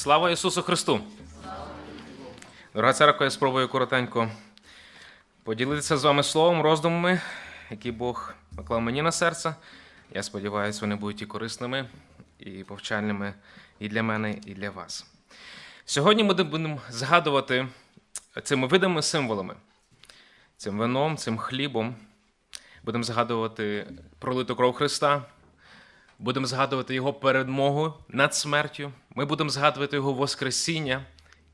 Слава Ісусу Христу! Дорога церква, я спробую коротенько поділитися з вами словом, роздумами, які Бог наклав мені на серце. Я сподіваюся, вони будуть і корисними, і повчальними і для мене, і для вас. Сьогодні ми будемо згадувати цими видами символами, цим вином, цим хлібом. Будемо згадувати пролиту кров Христа, будемо згадувати Його перемогу над смертю. Ми будемо згадувати Його Воскресіння.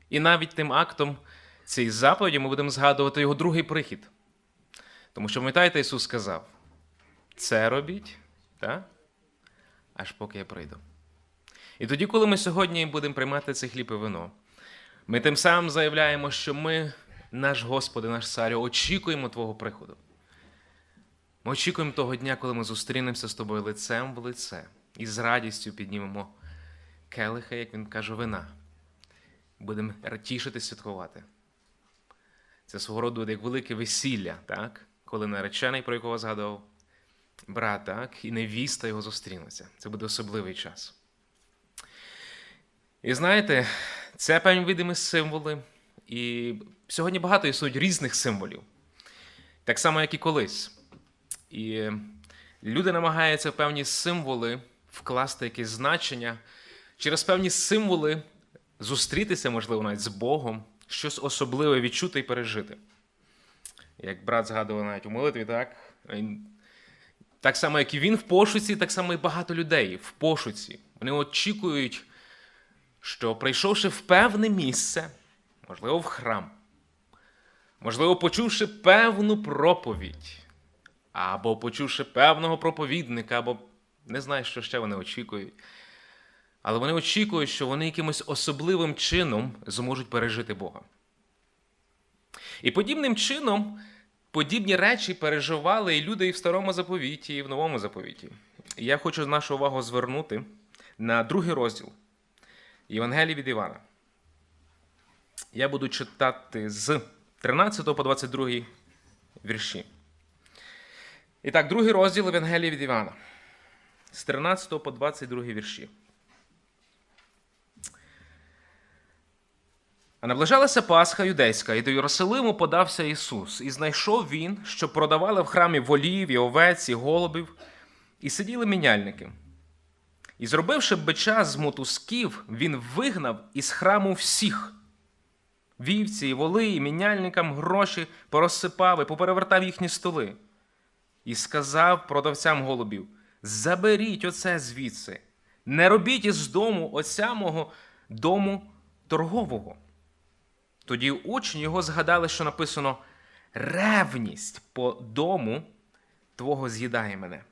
І навіть тим актом цієї заповіді ми будемо згадувати Його другий прихід. Тому що, пам'ятаєте, Ісус сказав: це робіть, так? аж поки я прийду. І тоді, коли ми сьогодні будемо приймати цей хліб і вино, ми тим самим заявляємо, що ми, наш Господи, наш Царю, очікуємо Твого приходу. Ми очікуємо того дня, коли ми зустрінемося з тобою лицем в лице і з радістю піднімемо келиха, як він каже, вина. Будемо тішити святкувати. Це свого роду як велике весілля, так? коли наречений, про якого згадував брат, так? і невіста його зустрінуться. Це буде особливий час. І знаєте, це певні видимі символи. І сьогодні багато існують різних символів, так само, як і колись. І люди намагаються певні символи вкласти якесь значення, через певні символи зустрітися, можливо, навіть з Богом, щось особливе відчути і пережити. Як брат згадував навіть у молитві, так? Так само, як і він в пошуці, так само і багато людей в пошуці. Вони очікують, що прийшовши в певне місце, можливо, в храм, можливо, почувши певну проповідь, або почувши певного проповідника, або не знаю, що ще вони очікують. Але вони очікують, що вони якимось особливим чином зможуть пережити Бога. І подібним чином подібні речі переживали і люди і в старому заповіті, і в новому заповіті. Я хочу нашу увагу звернути на другий розділ Євангелії від Івана. Я буду читати з 13 по 22 вірші. І так, другий розділ Євангелії від Івана. З 13 по 22 вірші. А наближалася Пасха юдейська, і до Єрусалиму подався Ісус, і знайшов він, що продавали в храмі волів, і овець, і голубів, і сиділи міняльники. І зробивши бича з мотузків, він вигнав із храму всіх. Вівці, і воли, і міняльникам гроші порозсипав і поперевертав їхні столи. І сказав продавцям голубів: Заберіть оце звідси, не робіть із дому отця мого дому торгового. Тоді учні його згадали, що написано: ревність по дому твого з'їдає мене.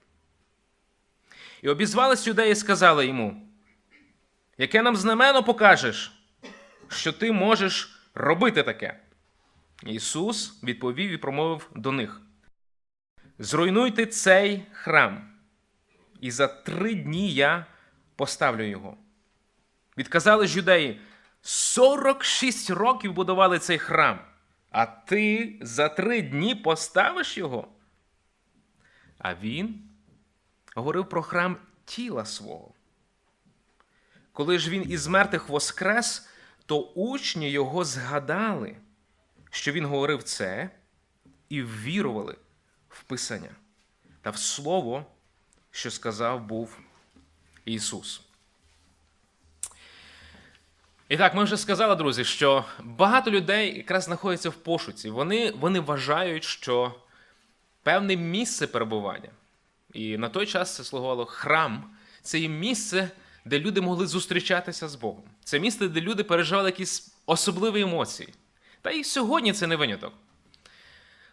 І обізвались юдеї і сказали йому: Яке нам знамено покажеш, що ти можеш робити таке? Ісус відповів і промовив до них: Зруйнуйте цей храм, і за три дні я поставлю його. Відказали ж юдеї: 46 років будували цей храм, а ти за три дні поставиш його. А він говорив про храм тіла свого. Коли ж він із мертвих воскрес, то учні його згадали, що він говорив це, і ввірували Писання та в Слово, що сказав був Ісус. І так, ми вже сказали, друзі, що багато людей якраз знаходяться в пошуці. Вони, вони вважають, що певне місце перебування, і на той час це слугувало храм, це є місце, де люди могли зустрічатися з Богом. Це місце, де люди переживали якісь особливі емоції. Та і сьогодні це не виняток.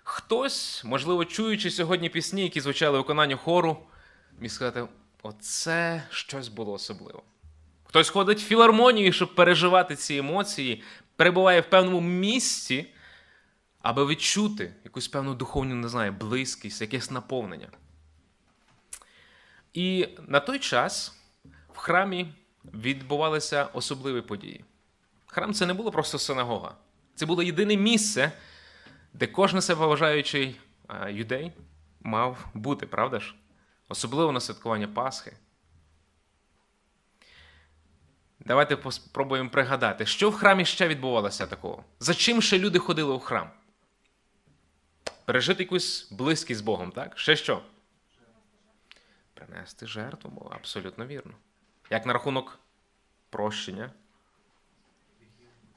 Хтось, можливо, чуючи сьогодні пісні, які звучали у виконанні хору, міг сказати: оце щось було особливе. Хтось ходить в філармонію, щоб переживати ці емоції, перебуває в певному місці, аби відчути якусь певну духовну, не знаю, близькість, якесь наповнення. І на той час в храмі відбувалися особливі події. Храм це не було просто синагога. Це було єдине місце, де кожен себе вважаючий юдей мав бути, правда ж? Особливо на святкування Пасхи. Давайте спробуємо пригадати, що в храмі ще відбувалося такого? За чим ще люди ходили у храм? Пережити якусь близькість з Богом, так? Ще що? Принести жертву, абсолютно вірно. Як на рахунок прощення?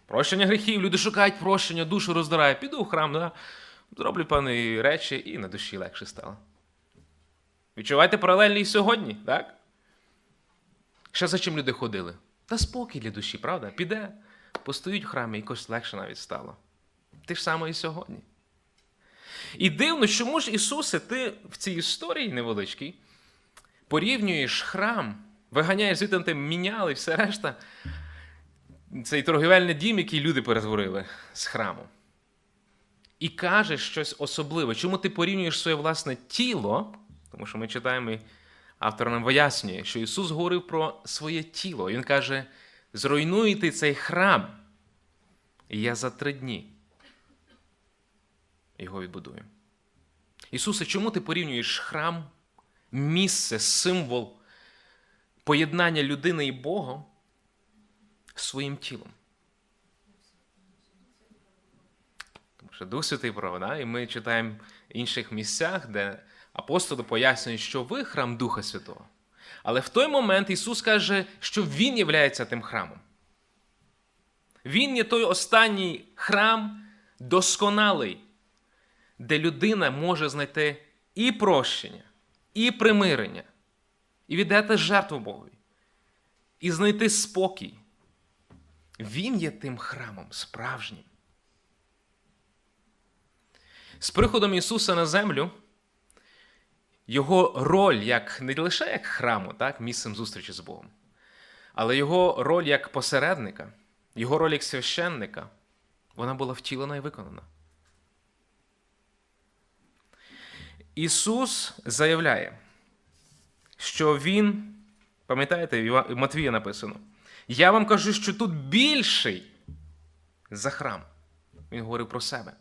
Прощення гріхів. Люди шукають прощення, душу роздирає. Піду в храм, да? зроблю певні речі, і на душі легше стало. Відчуваєте паралельні і сьогодні, так? Ще за чим люди ходили? Та спокій для душі, правда? Піде, постоїть в храмі, якось легше навіть стало. Те ж саме і сьогодні. І дивно, чому ж Ісусе, ти в цій історії невеличкій порівнюєш храм, виганяєш звідти ти міняли і все решта. Цей торгівельний дім, який люди перетворили з храму. І кажеш щось особливе. Чому ти порівнюєш своє власне тіло? Тому що ми читаємо, і автор нам вияснює, що Ісус говорив про своє тіло. Він каже: зруйнуйте цей храм, і я за три дні його відбудую. Ісусе, чому ти порівнюєш храм, місце, символ поєднання людини і Бога своїм тілом? Тому що Дух Святий правда, і ми читаємо в інших місцях, де апостоли пояснюють, що ви храм Духа Святого. Але в той момент Ісус каже, що Він є тим храмом. Він є той останній храм досконалий, де людина може знайти і прощення, і примирення, і віддати жертву Богові, і знайти спокій. Він є тим храмом справжнім. З приходом Ісуса на землю, Його роль як не лише як храму, так, місцем зустрічі з Богом, але Його роль як посередника, Його роль як священника, вона була втілена і виконана. Ісус заявляє, що Він, пам'ятаєте, в Матвія написано, я вам кажу, що тут більший за храм. Він говорив про себе.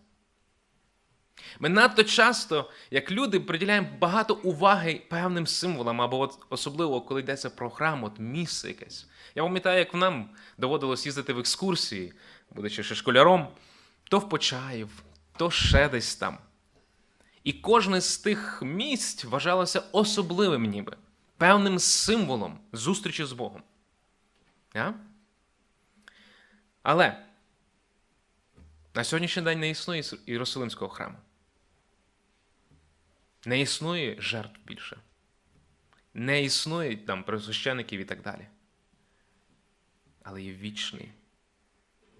Ми надто часто, як люди, приділяємо багато уваги певним символам, або от особливо, коли йдеться про храм, от місце якесь. Я пам'ятаю, як нам доводилось їздити в екскурсії, будучи ще школяром, то в Почаїв, то ще десь там. І кожне з тих місць вважалося особливим, ніби, певним символом зустрічі з Богом. А? Але на сьогоднішній день не існує Єрусалимського храму. Не існує жертв більше. Не існує там присвящеників і так далі. Але є вічний,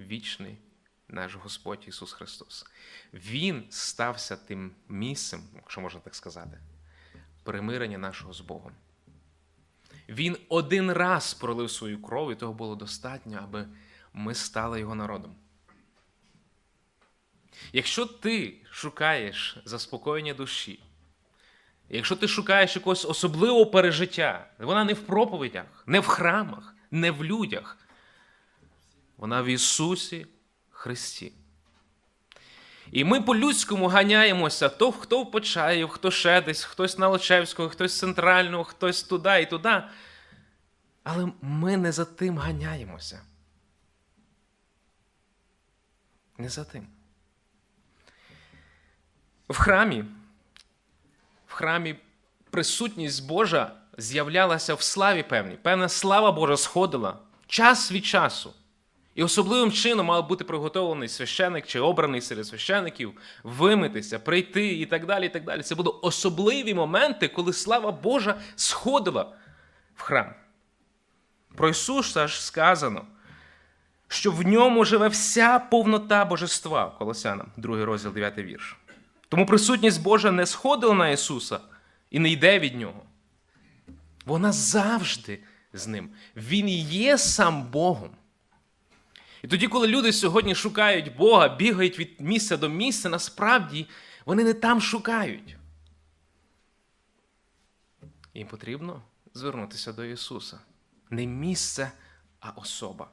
вічний наш Господь Ісус Христос. Він стався тим місцем, якщо можна так сказати, примирення нашого з Богом. Він один раз пролив свою кров, і того було достатньо, аби ми стали його народом. Якщо ти шукаєш заспокоєння душі, якщо ти шукаєш якогось особливого пережиття, вона не в проповідях, не в храмах, не в людях, вона в Ісусі Христі. І ми по-людському ганяємося, то хто в Почаїв, хто ще десь, хтось на Лочевського, хтось центрального, хтось туди і туди. Але ми не за тим ганяємося. Не за тим. В храмі, в храмі присутність Божа з'являлася в славі певній. Певна слава Божа сходила час від часу. І особливим чином мав бути приготовлений священик чи обраний серед священиків, вимитися, прийти і так далі. і так далі. Це були особливі моменти, коли слава Божа сходила в храм. Про Ісуса ж сказано, що в ньому живе вся повнота божества, Колосянам, 2 розділ 9 вірш. Тому присутність Божа не сходила на Ісуса і не йде від Нього. Вона завжди з ним. Він є сам Богом. І тоді, коли люди сьогодні шукають Бога, бігають від місця до місця, насправді вони не там шукають. Їм потрібно звернутися до Ісуса. Не місце, а особа.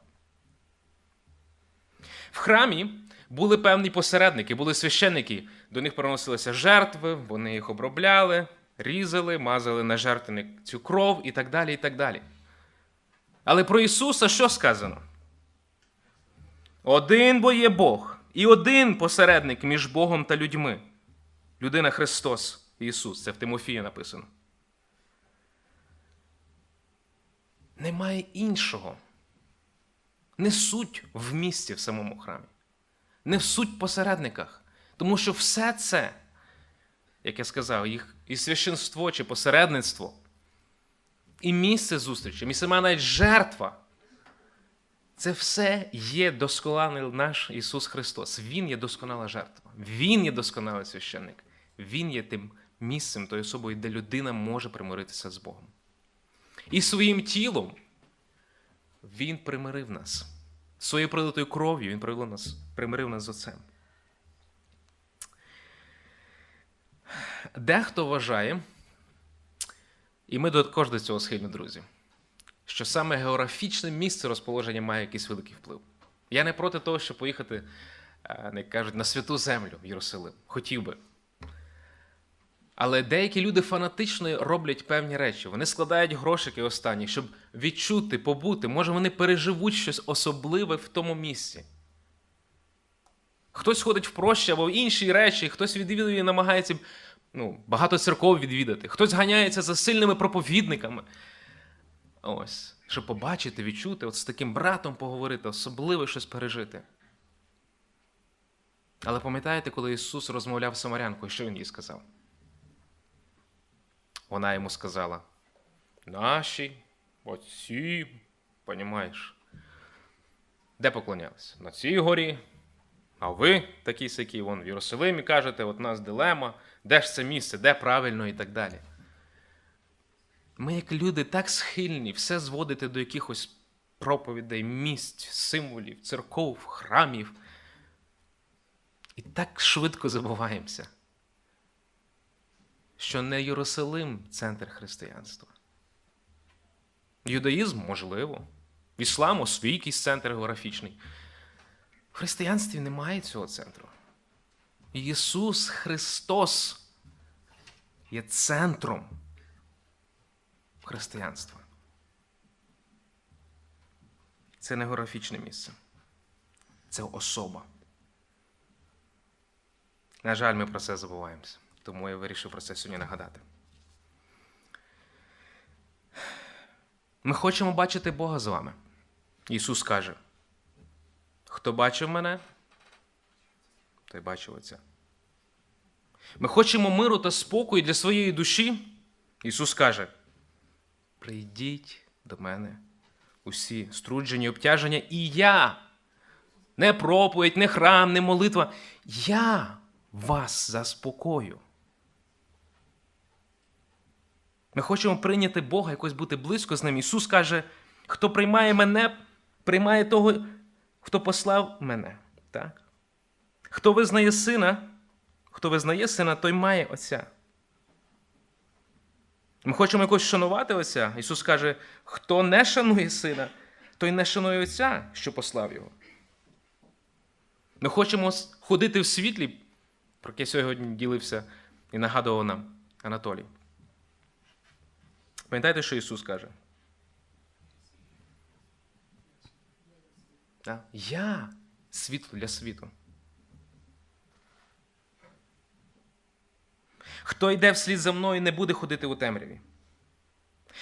В храмі були певні посередники, були священники. До них приносилися жертви, вони їх обробляли, різали, мазали на жертвенник цю кров і так далі. і так далі. Але про Ісуса що сказано? Один бо є Бог, і один посередник між Богом та людьми. Людина Христос Ісус. Це в Тимофії написано. Немає іншого. Не суть в місці в самому храмі, не в суть посередниках. Тому що все це, як я сказав, їх і священство чи посередництво, і місце зустрічі, і сама навіть жертва. Це все є досконалий наш Ісус Христос. Він є досконала жертва. Він є досконалий священник. Він є тим місцем, тою особою, де людина може примиритися з Богом. І своїм тілом Він примирив нас. Своєю пролитою кров'ю Він примирив нас, примирив нас з Отцем. Дехто вважає, і ми також до цього схильні, друзі, що саме географічне місце розположення має якийсь великий вплив. Я не проти того, щоб поїхати, е, як кажуть, на святу землю в Єрусалим. Хотів би. Але деякі люди фанатично роблять певні речі. Вони складають грошики останні, щоб відчути, побути. Може, вони переживуть щось особливе в тому місці. Хтось ходить в прощі або в інші речі, хтось відвідує і намагається ну, багато церков відвідати, хтось ганяється за сильними проповідниками. Ось, щоб побачити, відчути, от з таким братом поговорити, особливо щось пережити. Але пам'ятаєте, коли Ісус розмовляв з Самарянкою, що Він їй сказав? Вона йому сказала: Наші, отці, понімаєш, де поклонялися? На цій горі. А ви такі сякі, вон в Єрусалимі кажете, от у нас дилема, де ж це місце, де правильно і так далі. Ми, як люди, так схильні все зводити до якихось проповідей, місць, символів, церков, храмів. І так швидко забуваємося, що не Єрусалим центр християнства. Юдаїзм можливо, в ісламу свій якийсь центр географічний. В християнстві немає цього центру. Ісус Христос є центром християнства. Це не географічне місце. Це особа. На жаль, ми про це забуваємося. Тому я вирішив про це сьогодні нагадати. Ми хочемо бачити Бога з вами. Ісус каже: хто бачив мене, той бачив Отця. Ми хочемо миру та спокою для своєї душі. Ісус каже: Прийдіть до мене усі струджені, обтяження, і я, не проповідь, не храм, не молитва. Я вас заспокою. Ми хочемо прийняти Бога, якось бути близько з ним. Ісус каже, хто приймає мене, приймає того, хто послав мене. Так? Хто визнає сина, хто визнає сина, той має Отця. Ми хочемо якось шанувати Отця. Ісус каже, хто не шанує сина, той не шанує Отця, що послав його. Ми хочемо ходити в світлі, про яке сьогодні ділився і нагадував нам Анатолій. Пам'ятаєте, що Ісус каже? Я світло для світу. Хто йде вслід за мною, не буде ходити у темряві.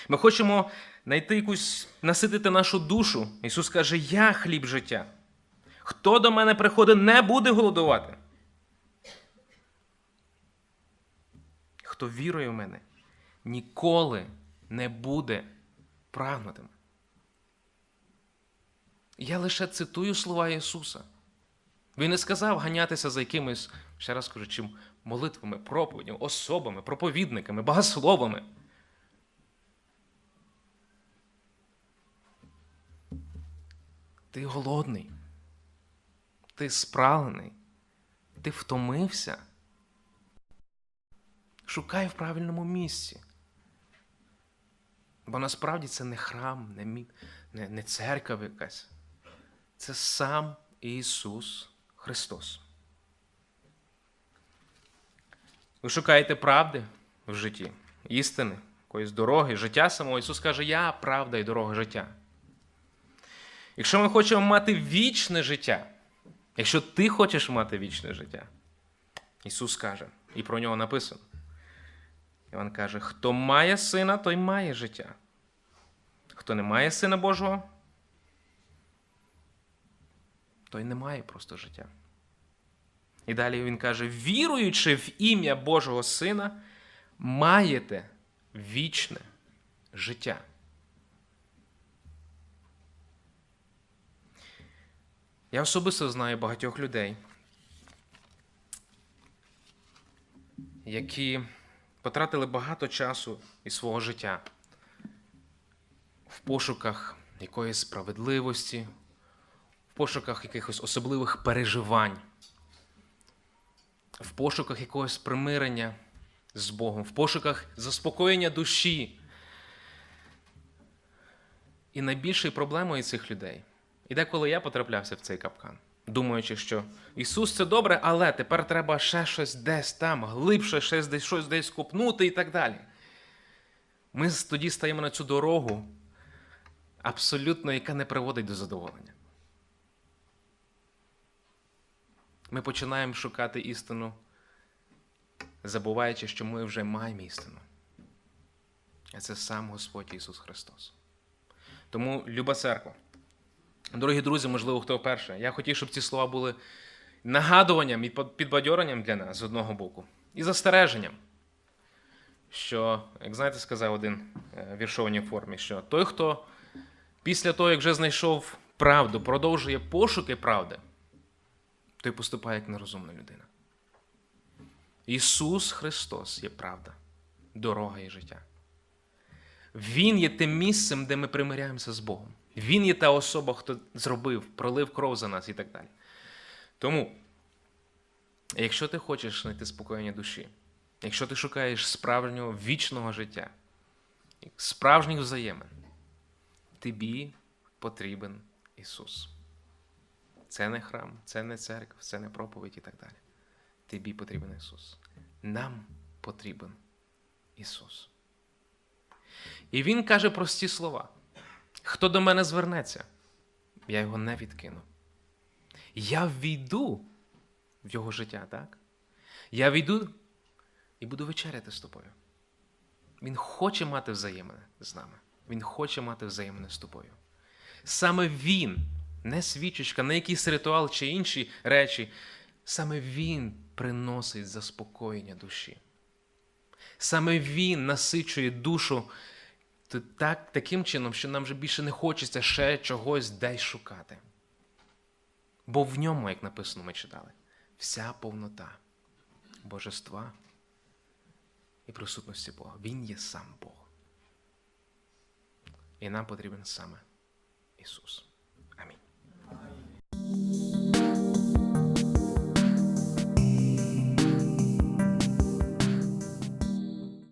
Ми хочемо знайти якусь наситити нашу душу. Ісус каже, я хліб життя. Хто до мене приходить, не буде голодувати. Хто вірує в мене, ніколи не буде прагнутим. Я лише цитую слова Ісуса. Він не сказав ганятися за якимись, ще раз кажу, чим молитвами, проповідями, особами, проповідниками, богословами. Ти голодний, ти спралений, ти втомився. Шукай в правильному місці. Бо насправді це не храм, не, мі... не, не церква якась. Це сам Ісус Христос. Ви шукаєте правди в житті, істини, якоїсь дороги, життя самого. Ісус каже, я правда і дорога життя. якщо ми хочемо мати вічне життя, якщо ти хочеш мати вічне життя, Ісус каже, і про нього написано. Іван каже: хто має сина, той має життя. Хто не має сина Божого, той не має просто життя. І далі він каже: віруючи в ім'я Божого Сина, маєте вічне життя. Я особисто знаю багатьох людей, які потратили багато часу із свого життя в пошуках якоїсь справедливості, в пошуках якихось особливих переживань, в пошуках якогось примирення з Богом, в пошуках заспокоєння душі. І найбільшою проблемою цих людей, і деколи я потраплявся в цей капкан, думаючи, що Ісус це добре, але тепер треба ще щось десь там, глибше, щось десь щось десь купнути і так далі. Ми тоді стаємо на цю дорогу, абсолютно, яка не приводить до задоволення. Ми починаємо шукати істину, забуваючи, що ми вже маємо істину. А це сам Господь Ісус Христос. Тому, люба церква, дорогі друзі, можливо, хто вперше, я хотів, щоб ці слова були нагадуванням і підбадьоренням для нас з одного боку, і застереженням. Що, як знаєте, сказав один е, віршованій формі, що той, хто після того, як вже знайшов правду, продовжує пошуки правди, той поступає як нерозумна людина. Ісус Христос є правда, дорога і життя. Він є тим місцем, де ми примиряємося з Богом. Він є та особа, хто зробив, пролив кров за нас і так далі. Тому, якщо ти хочеш знайти спокоєння душі, якщо ти шукаєш справжнього вічного життя, справжніх взаємин, тобі потрібен Ісус. Це не храм, це не церква, це не проповідь і так далі. Тобі потрібен Ісус. Нам потрібен Ісус. І Він каже прості слова: хто до мене звернеться, я його не відкину. Я війду в його життя, так? Я війду і буду вечеряти з тобою. Він хоче мати взаємини з нами. Він хоче мати взаємини з тобою. Саме Він, не свічечка, не якийсь ритуал чи інші речі, саме Він приносить заспокоєння душі. Саме Він насичує душу так, таким чином, що нам вже більше не хочеться ще чогось десь шукати. Бо в ньому, як написано, ми читали, вся повнота божества і присутності Бога. Він є сам Бог. І нам потрібен саме Ісус. Música